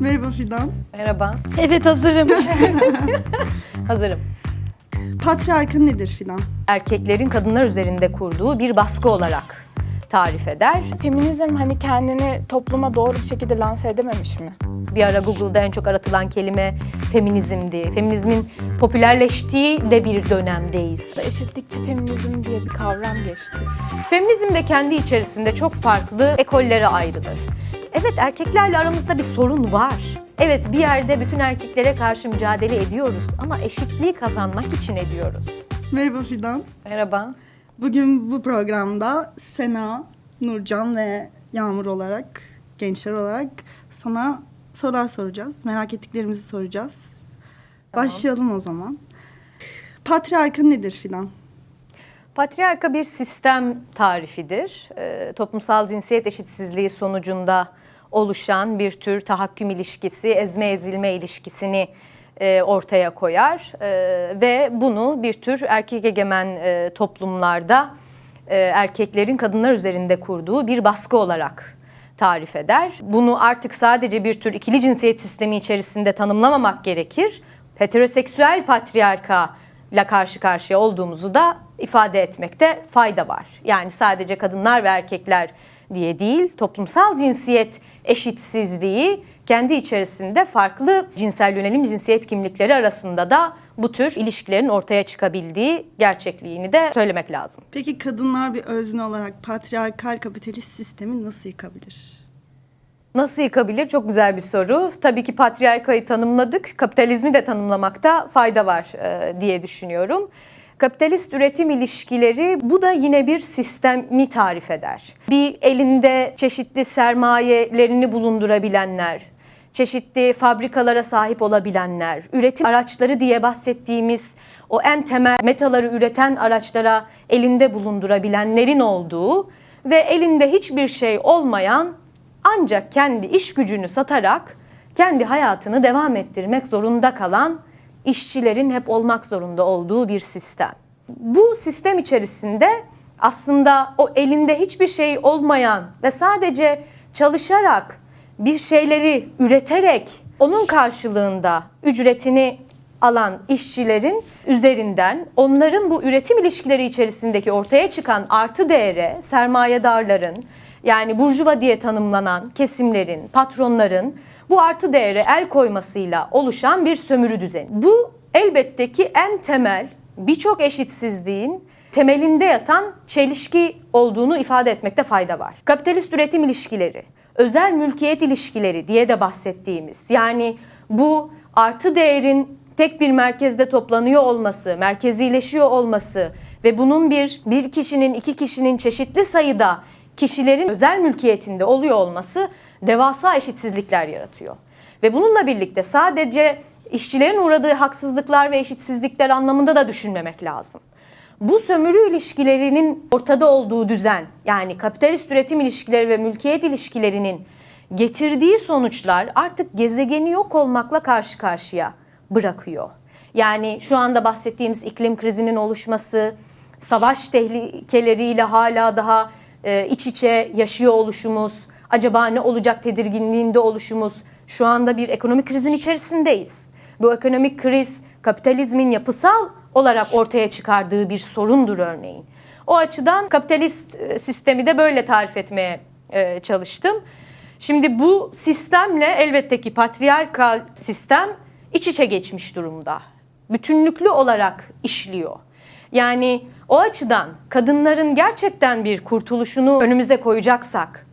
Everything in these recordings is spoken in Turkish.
Merhaba Fidan. Merhaba. Evet hazırım. hazırım. Patriarka nedir Fidan? Erkeklerin kadınlar üzerinde kurduğu bir baskı olarak tarif eder. Feminizm hani kendini topluma doğru bir şekilde lanse edememiş mi? Bir ara Google'da en çok aratılan kelime feminizmdi. Feminizmin popülerleştiği de bir dönemdeyiz. Eşitlikçi feminizm diye bir kavram geçti. Feminizm de kendi içerisinde çok farklı ekollere ayrılır. Evet erkeklerle aramızda bir sorun var. Evet bir yerde bütün erkeklere karşı mücadele ediyoruz ama eşitliği kazanmak için ediyoruz. Merhaba Fidan. Merhaba. Bugün bu programda Sena, Nurcan ve Yağmur olarak, gençler olarak sana sorular soracağız. Merak ettiklerimizi soracağız. Başlayalım o zaman. Patriarka nedir Fidan? Patriarka bir sistem tarifidir. Ee, toplumsal cinsiyet eşitsizliği sonucunda oluşan bir tür tahakküm ilişkisi, ezme ezilme ilişkisini e, ortaya koyar Ee, ve bunu bir tür erkek egemen e, toplumlarda e, erkeklerin kadınlar üzerinde kurduğu bir baskı olarak tarif eder. Bunu artık sadece bir tür ikili cinsiyet sistemi içerisinde tanımlamamak gerekir. Heteroseksüel patriarka ile karşı karşıya olduğumuzu da ifade etmekte fayda var. Yani sadece kadınlar ve erkekler diye değil, toplumsal cinsiyet eşitsizliği kendi içerisinde farklı cinsel yönelim cinsiyet kimlikleri arasında da bu tür ilişkilerin ortaya çıkabildiği gerçekliğini de söylemek lazım. Peki kadınlar bir özne olarak patriarkal kapitalist sistemi nasıl yıkabilir? Nasıl yıkabilir? Çok güzel bir soru. Tabii ki patriarkayı tanımladık. Kapitalizmi de tanımlamakta fayda var e, diye düşünüyorum. Kapitalist üretim ilişkileri bu da yine bir sistemi tarif eder. Bir elinde çeşitli sermayelerini bulundurabilenler, çeşitli fabrikalara sahip olabilenler, üretim araçları diye bahsettiğimiz o en temel metaları üreten araçlara elinde bulundurabilenlerin olduğu ve elinde hiçbir şey olmayan ancak kendi iş gücünü satarak kendi hayatını devam ettirmek zorunda kalan işçilerin hep olmak zorunda olduğu bir sistem. Bu sistem içerisinde aslında o elinde hiçbir şey olmayan ve sadece çalışarak bir şeyleri üreterek onun karşılığında ücretini alan işçilerin üzerinden onların bu üretim ilişkileri içerisindeki ortaya çıkan artı değere sermayedarların yani burjuva diye tanımlanan kesimlerin, patronların bu artı değere el koymasıyla oluşan bir sömürü düzeni. Bu elbette ki en temel birçok eşitsizliğin temelinde yatan çelişki olduğunu ifade etmekte fayda var. Kapitalist üretim ilişkileri, özel mülkiyet ilişkileri diye de bahsettiğimiz yani bu artı değerin tek bir merkezde toplanıyor olması, merkezileşiyor olması ve bunun bir bir kişinin, iki kişinin çeşitli sayıda kişilerin özel mülkiyetinde oluyor olması devasa eşitsizlikler yaratıyor. Ve bununla birlikte sadece işçilerin uğradığı haksızlıklar ve eşitsizlikler anlamında da düşünmemek lazım. Bu sömürü ilişkilerinin ortada olduğu düzen yani kapitalist üretim ilişkileri ve mülkiyet ilişkilerinin getirdiği sonuçlar artık gezegeni yok olmakla karşı karşıya bırakıyor. Yani şu anda bahsettiğimiz iklim krizinin oluşması, savaş tehlikeleriyle hala daha e, iç içe yaşıyor oluşumuz, acaba ne olacak tedirginliğinde oluşumuz, şu anda bir ekonomik krizin içerisindeyiz. Bu ekonomik kriz kapitalizmin yapısal olarak ortaya çıkardığı bir sorundur örneğin. O açıdan kapitalist e, sistemi de böyle tarif etmeye e, çalıştım. Şimdi bu sistemle elbette ki patriarkal sistem iç içe geçmiş durumda. Bütünlüklü olarak işliyor. Yani o açıdan kadınların gerçekten bir kurtuluşunu önümüze koyacaksak,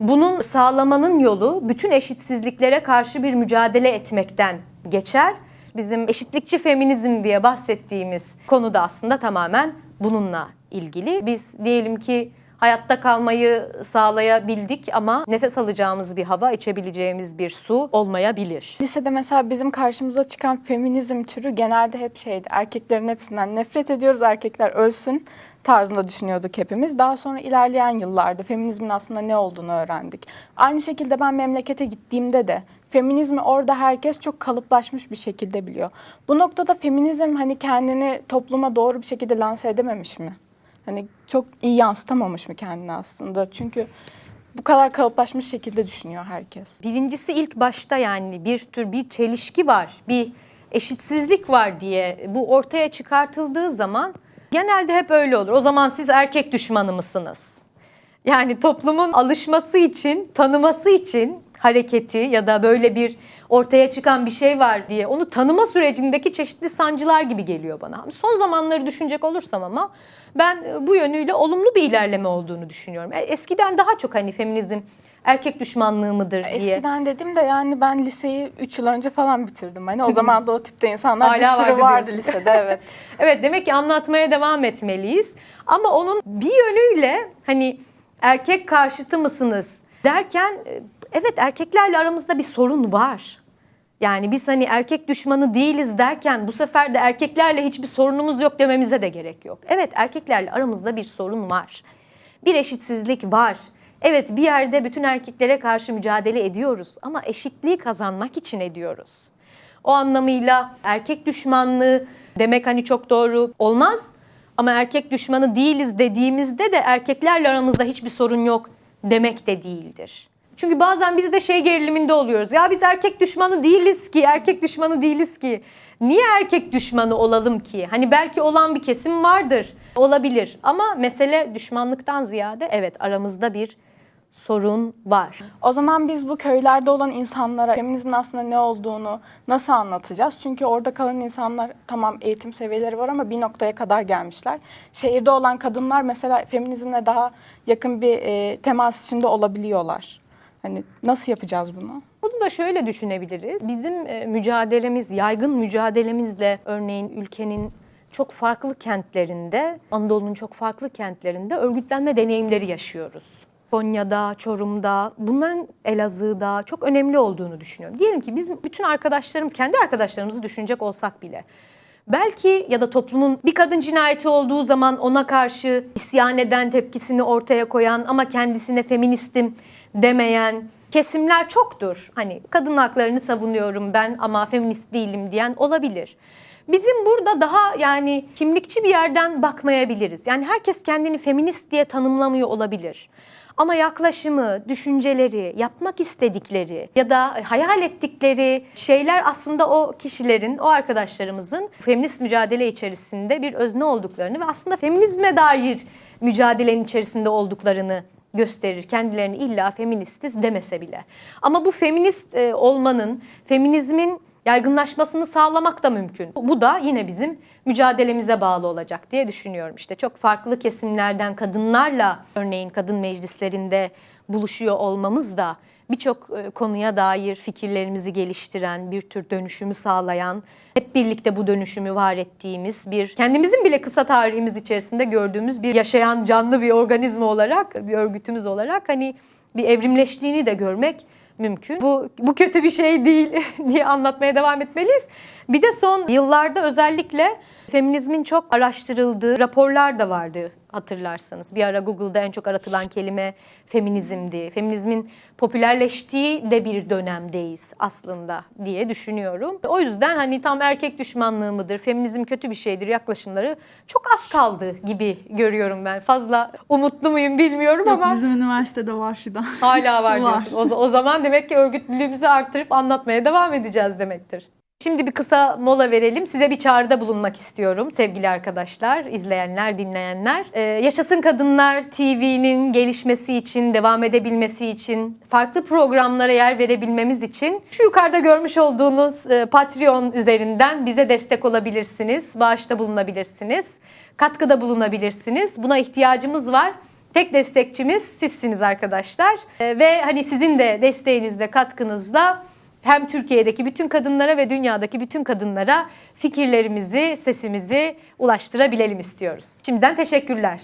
bunun sağlamanın yolu bütün eşitsizliklere karşı bir mücadele etmekten geçer. Bizim eşitlikçi feminizm diye bahsettiğimiz konu da aslında tamamen bununla ilgili. Biz diyelim ki hayatta kalmayı sağlayabildik ama nefes alacağımız bir hava, içebileceğimiz bir su olmayabilir. Lisede mesela bizim karşımıza çıkan feminizm türü genelde hep şeydi. Erkeklerin hepsinden nefret ediyoruz, erkekler ölsün tarzında düşünüyorduk hepimiz. Daha sonra ilerleyen yıllarda feminizmin aslında ne olduğunu öğrendik. Aynı şekilde ben memlekete gittiğimde de feminizmi orada herkes çok kalıplaşmış bir şekilde biliyor. Bu noktada feminizm hani kendini topluma doğru bir şekilde lanse edememiş mi? Hani çok iyi yansıtamamış mı kendini aslında? Çünkü bu kadar kalıplaşmış şekilde düşünüyor herkes. Birincisi ilk başta yani bir tür bir çelişki var, bir eşitsizlik var diye bu ortaya çıkartıldığı zaman genelde hep öyle olur. O zaman siz erkek düşmanı mısınız? Yani toplumun alışması için, tanıması için hareketi ya da böyle bir ortaya çıkan bir şey var diye onu tanıma sürecindeki çeşitli sancılar gibi geliyor bana. Son zamanları düşünecek olursam ama ben bu yönüyle olumlu bir ilerleme olduğunu düşünüyorum. E, Eskiden daha çok hani feminizm erkek düşmanlığı mıdır diye. Eskiden dedim de yani ben liseyi 3 yıl önce falan bitirdim. Hani o zaman da o tipte insanlar Hala bir sürü vardı vardı diyorsun. lisede evet. Evet demek ki anlatmaya devam etmeliyiz. Ama onun bir yönüyle hani erkek karşıtı mısınız derken e, evet erkeklerle aramızda bir sorun var. Yani biz hani erkek düşmanı değiliz derken bu sefer de erkeklerle hiçbir sorunumuz yok dememize de gerek yok. Evet erkeklerle aramızda bir sorun var. Bir eşitsizlik var. Evet bir yerde bütün erkeklere karşı mücadele ediyoruz ama eşitliği kazanmak için ediyoruz. O anlamıyla erkek düşmanlığı demek hani çok doğru olmaz. Ama erkek düşmanı değiliz dediğimizde de erkeklerle aramızda hiçbir sorun yok demek de değildir. Çünkü bazen biz de şey geriliminde oluyoruz. Ya biz erkek düşmanı değiliz ki, erkek düşmanı değiliz ki. Niye erkek düşmanı olalım ki? Hani belki olan bir kesim vardır, olabilir. Ama mesele düşmanlıktan ziyade evet aramızda bir sorun var. O zaman biz bu köylerde olan insanlara feminizmin aslında ne olduğunu nasıl anlatacağız? Çünkü orada kalan insanlar tamam eğitim seviyeleri var ama bir noktaya kadar gelmişler. Şehirde olan kadınlar mesela feminizmle daha yakın bir e, temas içinde olabiliyorlar. Hani nasıl yapacağız bunu? Bunu da şöyle düşünebiliriz. Bizim e, mücadelemiz, yaygın mücadelemizle örneğin ülkenin çok farklı kentlerinde, Anadolu'nun çok farklı kentlerinde örgütlenme deneyimleri yaşıyoruz. Konya'da, Çorum'da, bunların Elazığ'da çok önemli olduğunu düşünüyorum. Diyelim ki biz bütün arkadaşlarımız, kendi arkadaşlarımızı düşünecek olsak bile Belki ya da toplumun bir kadın cinayeti olduğu zaman ona karşı isyan eden, tepkisini ortaya koyan ama kendisine feministim demeyen kesimler çoktur. Hani kadın haklarını savunuyorum ben ama feminist değilim diyen olabilir. Bizim burada daha yani kimlikçi bir yerden bakmayabiliriz. Yani herkes kendini feminist diye tanımlamıyor olabilir. Ama yaklaşımı, düşünceleri, yapmak istedikleri ya da hayal ettikleri şeyler aslında o kişilerin, o arkadaşlarımızın feminist mücadele içerisinde bir özne olduklarını ve aslında feminizme dair mücadelenin içerisinde olduklarını gösterir. Kendilerini illa feministiz demese bile. Ama bu feminist e, olmanın, feminizmin yaygınlaşmasını sağlamak da mümkün. Bu da yine bizim mücadelemize bağlı olacak diye düşünüyorum. İşte çok farklı kesimlerden kadınlarla örneğin kadın meclislerinde buluşuyor olmamız da birçok e, konuya dair fikirlerimizi geliştiren, bir tür dönüşümü sağlayan, hep birlikte bu dönüşümü var ettiğimiz bir kendimizin bile kısa tarihimiz içerisinde gördüğümüz bir yaşayan canlı bir organizma olarak, bir örgütümüz olarak hani bir evrimleştiğini de görmek mümkün. Bu bu kötü bir şey değil diye anlatmaya devam etmeliyiz. Bir de son yıllarda özellikle feminizmin çok araştırıldığı raporlar da vardı hatırlarsanız. Bir ara Google'da en çok aratılan kelime feminizmdi. Feminizmin popülerleştiği de bir dönemdeyiz aslında diye düşünüyorum. O yüzden hani tam erkek düşmanlığı mıdır, feminizm kötü bir şeydir yaklaşımları çok az kaldı gibi görüyorum ben. Fazla umutlu muyum bilmiyorum Yok, ama bizim üniversitede var Şidan. hala var Var. diyorsun. O, o zaman demek ki örgütlülüğümüzü arttırıp anlatmaya devam edeceğiz demektir. Şimdi bir kısa mola verelim. Size bir çağrıda bulunmak istiyorum sevgili arkadaşlar, izleyenler, dinleyenler. Ee, Yaşasın Kadınlar TV'nin gelişmesi için, devam edebilmesi için, farklı programlara yer verebilmemiz için şu yukarıda görmüş olduğunuz e, Patreon üzerinden bize destek olabilirsiniz, bağışta bulunabilirsiniz, katkıda bulunabilirsiniz. Buna ihtiyacımız var. Tek destekçimiz sizsiniz arkadaşlar. Ee, ve hani sizin de desteğinizle, katkınızla hem Türkiye'deki bütün kadınlara ve dünyadaki bütün kadınlara fikirlerimizi, sesimizi ulaştırabilelim istiyoruz. Şimdiden teşekkürler.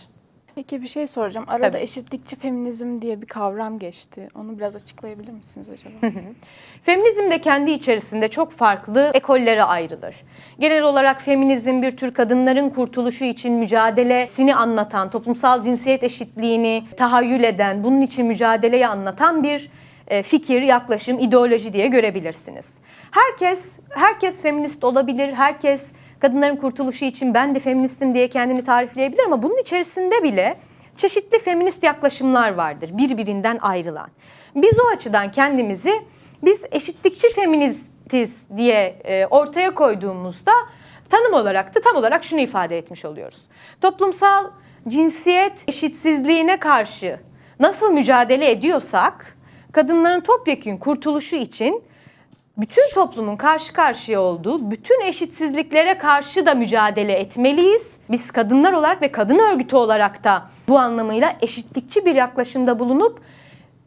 Peki bir şey soracağım. Arada Tabii. eşitlikçi feminizm diye bir kavram geçti. Onu biraz açıklayabilir misiniz acaba? Feminizm de kendi içerisinde çok farklı ekollere ayrılır. Genel olarak feminizm bir tür kadınların kurtuluşu için mücadelesini anlatan, toplumsal cinsiyet eşitliğini tahayyül eden, bunun için mücadeleyi anlatan bir fikir, yaklaşım, ideoloji diye görebilirsiniz. Herkes herkes feminist olabilir, herkes kadınların kurtuluşu için ben de feministim diye kendini tarifleyebilir ama bunun içerisinde bile çeşitli feminist yaklaşımlar vardır birbirinden ayrılan. Biz o açıdan kendimizi biz eşitlikçi feministiz diye e, ortaya koyduğumuzda tanım olarak da tam olarak şunu ifade etmiş oluyoruz. Toplumsal cinsiyet eşitsizliğine karşı nasıl mücadele ediyorsak kadınların topyekün kurtuluşu için bütün toplumun karşı karşıya olduğu bütün eşitsizliklere karşı da mücadele etmeliyiz. Biz kadınlar olarak ve kadın örgütü olarak da bu anlamıyla eşitlikçi bir yaklaşımda bulunup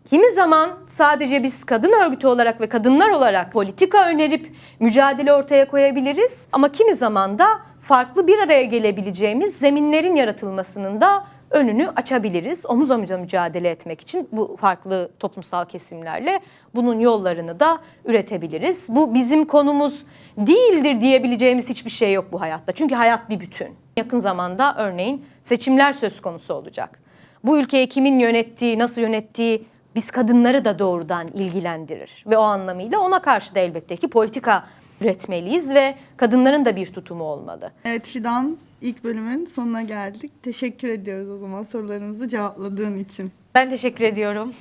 kimi zaman sadece biz kadın örgütü olarak ve kadınlar olarak politika önerip mücadele ortaya koyabiliriz ama kimi zaman da farklı bir araya gelebileceğimiz zeminlerin yaratılmasının da önünü açabiliriz. Omuz omuza mücadele etmek için bu farklı toplumsal kesimlerle bunun yollarını da üretebiliriz. Bu bizim konumuz değildir diyebileceğimiz hiçbir şey yok bu hayatta. Çünkü hayat bir bütün. Yakın zamanda örneğin seçimler söz konusu olacak. Bu ülkeyi kimin yönettiği, nasıl yönettiği biz kadınları da doğrudan ilgilendirir. Ve o anlamıyla ona karşı da elbette ki politika üretmeliyiz ve kadınların da bir tutumu olmalı. Evet Fidan ilk bölümün sonuna geldik. Teşekkür ediyoruz o zaman sorularımızı cevapladığın için. Ben teşekkür ediyorum.